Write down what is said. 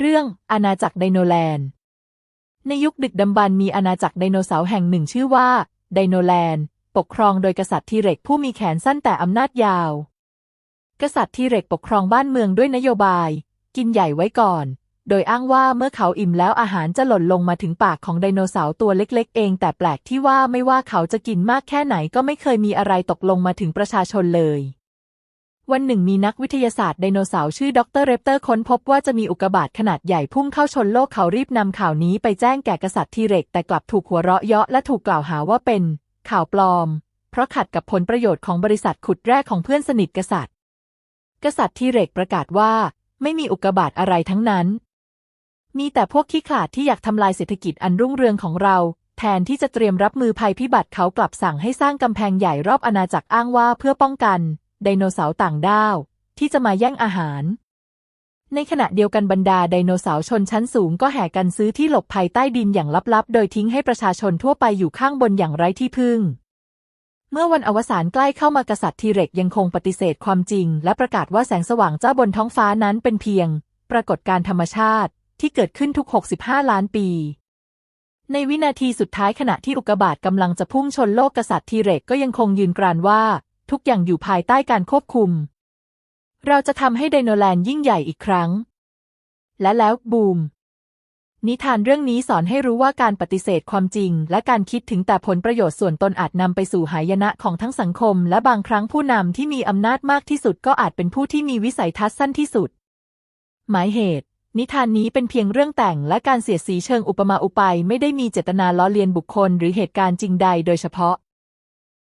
เรื่องอาณาจักรไดโนแลนด์ ในยุคดึกดำบรรพ์มีอาณาจักรไดโนเสาร์แห่งหนึ่งชื่อว่า ไดโนแลนด์ ปกครองโดยกษัตริย์ทีเร็กผู้มีแขนสั้นแต่อำนาจยาว กษัตริย์ทีเร็กปกครองบ้านเมืองด้วยนโยบาย กินใหญ่ไว้ก่อน โดยอ้างว่าเมื่อเขาอิ่มแล้วอาหารจะหล่นลงมาถึงปากของไดโนเสาร์ตัวเล็ก ๆ เอง แต่แปลกที่ว่าไม่ว่าเขาจะกินมากแค่ไหนก็ไม่เคยมีอะไรตกลงมาถึงประชาชนเลย วันหนึ่งมีนักวิทยาศาสตร์ไดโนเสาร์ชื่อดรเรปเตอร์ค้นพบว่าจะมีอุกกาบาตขนาดใหญ่พุ่งเข้าชนโลกเขารีบนำข่าวนี้ไปแจ้งแก่กษัตริย์ทีเร็กแต่กลับถูกหัวเราะเยาะและถูกกล่าวหาว่าเป็น ข่าวปลอม เพราะขัดกับผลประโยชน์ของบริษัทขุดแร่ของเพื่อนสนิทกษัตริย์ กษัตริย์ทีเร็กประกาศว่า ไม่มีอุกกาบาตอะไรทั้งนั้น มีแต่พวกขี้ขลาดที่อยากทำลายเศรษฐกิจอันรุ่งเรืองของเราแทนที่จะเตรียมรับมือภัยพิบัติเขากลับสั่งให้สร้างกำแพงใหญ่รอบอาณาจักรอ้างว่าเพื่อป้องกัน ไดโนเสาร์ต่างด้าว ที่จะมาแย่งอาหาร ในขณะเดียวกันบรรดาไดโนเสาร์ชนชั้นสูงก็แห่กันซื้อที่หลบภัยใต้ดินอย่างลับๆ โดยทิ้งให้ประชาชนทั่วไปอยู่ข้างบนอย่างไร้ที่พึ่ง เมื่อวันอวสานใกล้เข้ามากษัตริย์ทีเร็กยังคงปฏิเสธความจริง และประกาศว่าแสงสว่างเจ้าบนท้องฟ้านั้นเป็นเพียง ปรากฏการธรรมชาติที่เกิดขึ้นทุก 65 ล้านปีในวินาทีสุดท้ายขณะที่อุกกาบาตกำลังจะพุ่งชนโลกกษัตริย์ทีเร็กก็ยังคงยืนกรานว่า ทุกอย่างอยู่ภายใต้การควบคุม เราจะทำให้ไดโนแลนด์ยิ่งใหญ่อีกครั้ง และแล้วบูม นิทานเรื่องนี้สอนให้รู้ว่าการปฏิเสธความจริง และการคิดถึงแต่ผลประโยชน์ส่วนตนอาจนำไปสู่หายนะของทั้งสังคม และบางครั้งผู้นำที่มีอำนาจมากที่สุดก็อาจเป็นผู้ที่มีวิสัยทัศน์สั้นที่สุด หมายเหตุนิทานนี้เป็นเพียงเรื่องแต่งและการเสียดสีเชิงอุปมาอุปายไม่ได้มีเจตนาล้อเลียนบุคคลหรือเหตุการณ์จริงใดโดยเฉพาะ